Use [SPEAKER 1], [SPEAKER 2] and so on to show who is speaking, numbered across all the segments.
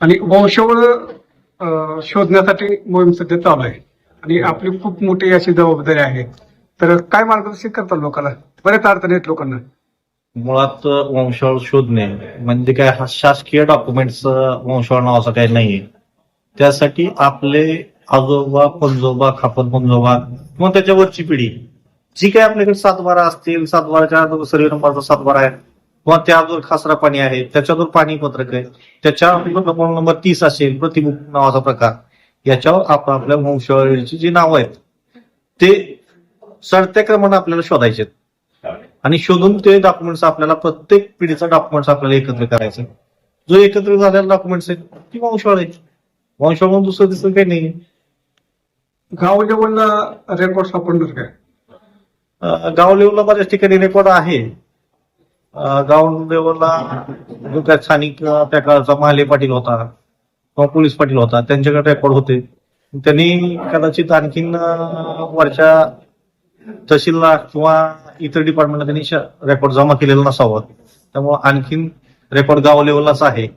[SPEAKER 1] आणि वंशवळ शोधण्यासाठी मोहीम सध्या चालू आहे. आणि आपली खूप मोठी अशी जबाबदारी आहे. तर काय मार्गदर्शन करतात लोकांना? बऱ्याच अडचणी आहेत लोकांना.
[SPEAKER 2] मुळात वंशावळ शोधणे म्हणजे काय? हा शासकीय डॉक्युमेंट्स वंशावळ नावाचा काही नाहीये. त्यासाठी आपले आजोबा पंजोबा खापन पंजोबा किंवा त्याच्यावरची पिढी जी काही आपल्याकडे सातबारा असतील सातबाराच्या सर्वे नंबरचा सातबारा आहे. किंवा त्या अगोदर खासरा पाणी आहे त्याच्यावर पाणी पत्रक आहे त्याच्या नंबर तीस असेल प्रतिमुख नावाचा प्रकार याच्यावर आपण आपल्या वंशावळीची जी नावं आहेत ते चढत्या क्रमाने आपल्याला शोधायचे आहेत. आणि शोधून ते डॉक्युमेंट्स आपल्याला प्रत्येक पिढीचा डॉक्युमेंट्स आपल्याला एकत्र करायचं जो एकत्र झालेला डॉक्युमेंट्स आहे ती वंशावळ आहे वंशावळ म्हणून दुसरं दुसरं काही नाही.
[SPEAKER 1] गाव लेवलला रेकॉर्ड सापडणार काय?
[SPEAKER 2] गाव लेवलला बऱ्याच ठिकाणी रेकॉर्ड आहे. अं, गाव लेवलला जो काय स्थानिक त्या काळचा महाले पाटील होता किंवा पोलीस पाटील होता त्यांच्याकडे रेकॉर्ड होते. त्यांनी कदाचित आणखीन वरच्या तहसीलला किंवा इतर डिपार्टमेंटला त्यांनी रेकॉर्ड जमा केलेला नसावं. त्यामुळे आणखीन रेकॉर्ड गाव लेवललाच आहे.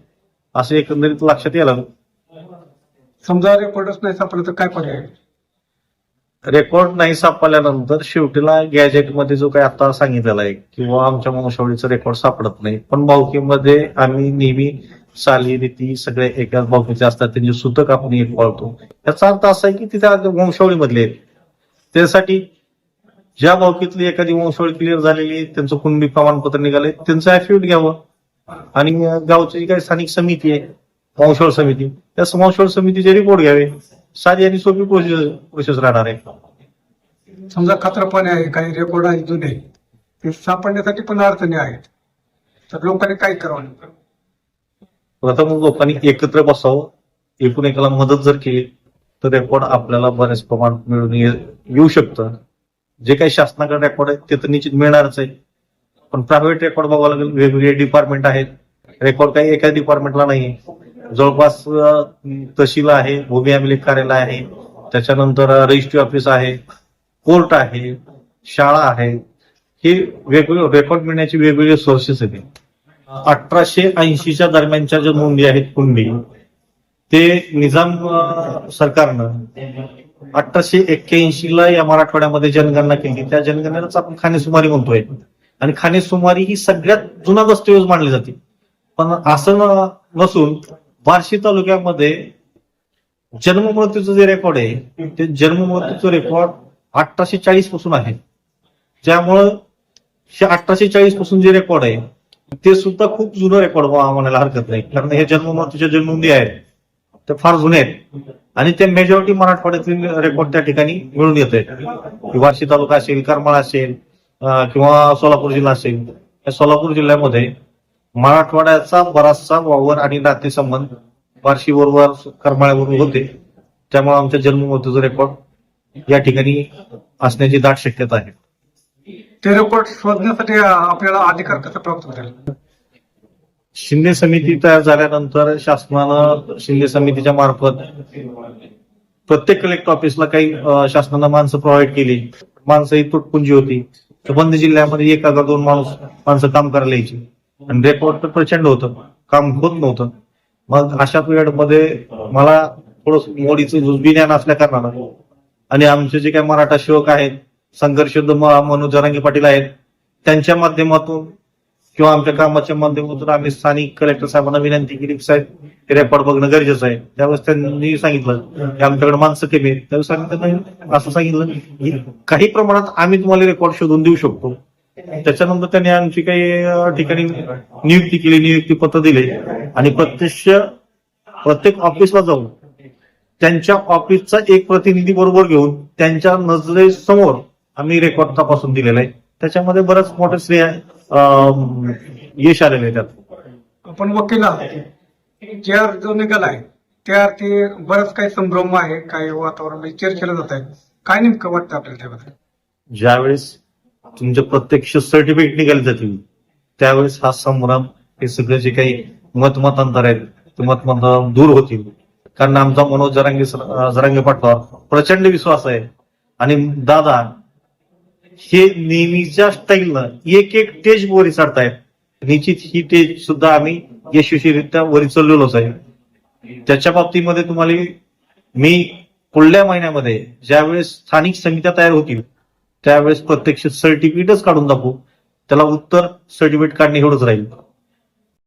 [SPEAKER 2] असं एकंदरीत लक्षात यायला
[SPEAKER 1] समजा रेकॉर्डच नाही सापडलं तर काय पर्याय? आहे?
[SPEAKER 2] रेकॉर्ड नाही सापडल्यानंतर शेवटीला गॅजेटमध्ये जो काही आता सांगितलेला आहे किंवा आमच्या वंशावळीचं रेकॉर्ड सापडत नाही पण भावकीमध्ये आम्ही नेहमी चाली रीती सगळे एकाच भावकीचे असतात त्यांचे सुतक आपण एक पाळतो. याचा अर्थ असा आहे की तिथे वंशावळीमधले आहेत. त्यासाठी ज्या भावकीतली एखादी वंशावळी क्लिअर झालेली आहे, त्यांचं कुणबी प्रमाणपत्र निघाले त्यांचं ऍफिडेविट घ्यावं. आणि गावची जी काही स्थानिक समिती आहे वंशावळ समिती त्या वंशावळ समितीचे रिपोर्ट घ्यावे. साधी आणि सोपी प्रोसेस प्रोसेस राहणार आहे.
[SPEAKER 1] समजा खतरा पाणी आहे काही रेकॉर्ड आहे जुने. ते सापडण्यासाठी पण अडचणी आहेत. तर लोकांनी काय करावं
[SPEAKER 2] प्रथम लोकांनी एकत्र बसावं. एकूण एकाला मदत जर केली तर रेकॉर्ड आपल्याला बरेच प्रमाणात मिळून येऊ शकतं. जे काही शासनाकडे रेकॉर्ड आहे ते तर निश्चित मिळणारच आहे. पण प्रायव्हेट रेकॉर्ड बघावं लागेल वेगवेगळे डिपार्टमेंट आहेत. रेकॉर्ड काही एका डिपार्टमेंटला नाही जवळपास तहसील आहे भूमी अभिलेख कार्यालय आहे. त्याच्यानंतर रजिस्ट्री ऑफिस आहे कोर्ट आहे शाळा आहे. हे वेगवेगळे रेकॉर्ड मिळण्याचे वेगवेगळे सोर्सेस आहेत. अठराशे ऐंशीच्या दरम्यानच्या ज्या नोंदी आहेत कुंडी ते निजाम सरकारनं अठराशे एक्क्याऐंशी ला या मराठवाड्यामध्ये जनगणना केली. त्या जनगणनेलाच आपण खानेसुमारी म्हणतोय. आणि खानेसुमारी ही सगळ्यात जुना दस्तऐवज मानली जाते. पण असं नसून बार्शी तालुक्यामध्ये जन्म मृत्यूचं जे रेकॉर्ड आहे ते जन्म मृत्यूचं रेकॉर्ड अठराशे चाळीसपासून आहे. त्यामुळं हे अठराशे चाळीसपासून जे रेकॉर्ड आहे ते सुद्धा खूप जुनं रेकॉर्ड म्हणायला हरकत नाही. कारण हे जन्म मृत्यूच्या ज्या नोंदी आहेत. ते फार जुने आहेत. आणि ते मेजॉरिटी मराठवाड्यातील रेकॉर्ड त्या ठिकाणी मिळून येत आहेत बार्शी तालुका असेल करमाळ असेल किंवा सोलापूर जिल्हा असेल. या सोलापूर जिल्ह्यामध्ये मराठवाड्याचा बराचसा वावर आणि नातेसंबंध बार्शी बरोबर करमाळ्याबरोबर होते. त्यामुळे आमच्या जन्म मृत्यूचं रेकॉर्ड या ठिकाणी असण्याची दाट शक्यता आहे.
[SPEAKER 1] ते रेकॉर्ड शोधण्यासाठी आपल्याला अधिकार कसा प्राप्त करेल
[SPEAKER 2] शिंदे समिती तयार झाल्यानंतर शासनानं शिंदे समितीच्या मार्फत प्रत्येक कलेक्टर ऑफिसला काही शासनानं माणसं प्रोव्हाइड केली. माणसं ही तुटपुंजी होती. तर बंद जिल्ह्यामध्ये एक हजार दोन माणूस माणसं काम करायला यायची. आणि रेकॉर्ड तर प्रचंड होतं. काम होत नव्हतं. मग अशा पिरियडमध्ये मला थोडं मोडीचं जुजबी ज्ञान असल्या कारणानं आणि आमचे जे काही मराठा सेवक आहेत संघर्ष मनोज जरांगे पाटील आहेत त्यांच्या माध्यमातून किंवा आमच्या कामाच्या माध्यमातून आम्ही स्थानिक कलेक्टर साहेबांना विनंती केली साहेब हे रेकॉर्ड बघणं गरजेचं आहे. त्यावेळेस त्यांनी सांगितलं की आमच्याकडे माणसं कमी आहेत. त्यावेळेस सांगितलं असं सांगितलं काही प्रमाणात आम्ही तुम्हाला रेकॉर्ड शोधून देऊ शकतो. त्याच्यानंतर त्यांनी आमची काही ठिकाणी नियुक्ती केली नियुक्ती पत्र दिले. आणि प्रत्यक्ष प्रत्येक ऑफिसला जाऊन त्यांच्या ऑफिसचा एक प्रतिनिधी बरोबर घेऊन त्यांच्या नजरेसमोर आम्ही रेकॉर्ड तपासून दिलेला आहे. त्याच्यामध्ये बरंच मोठं श्रेय यश आलेलं आहे त्यात.
[SPEAKER 1] आपण वकील जे अर्ज जो निघालाय त्या अर्थी बरंच काही संभ्रम आहे काही वातावरण चर्चेला जात आहे काय नेमकं वाटतं आपल्याला त्याबद्दल?
[SPEAKER 2] ज्यावेळेस तुमचे प्रत्यक्ष सर्टिफिकेट निघाले जातील त्यावेळेस हा संभ्रम हे सगळे जे काही मतमतांतर आहेत ते मतमतांतर दूर होतील. कारण आमचा मनोज जरांगे जरांगे पाटलावर प्रचंड विश्वास आहे. आणि दादा हे नेहमीच्या स्टाईलनं एक एक टेज वरी चढतायत. निश्चित ही टेज सुद्धा आम्ही यशस्वीरित्या वरी चाललेलोच आहे. त्याच्या बाबतीमध्ये तुम्हाला मी पुढल्या महिन्यामध्ये ज्यावेळेस स्थानिक समित्या तयार होतील त्यावेळेस प्रत्यक्ष सर्टिफिकेटच काढून दाखवू. त्याला उत्तर सर्टिफिकेट काढणे एवढंच राहील.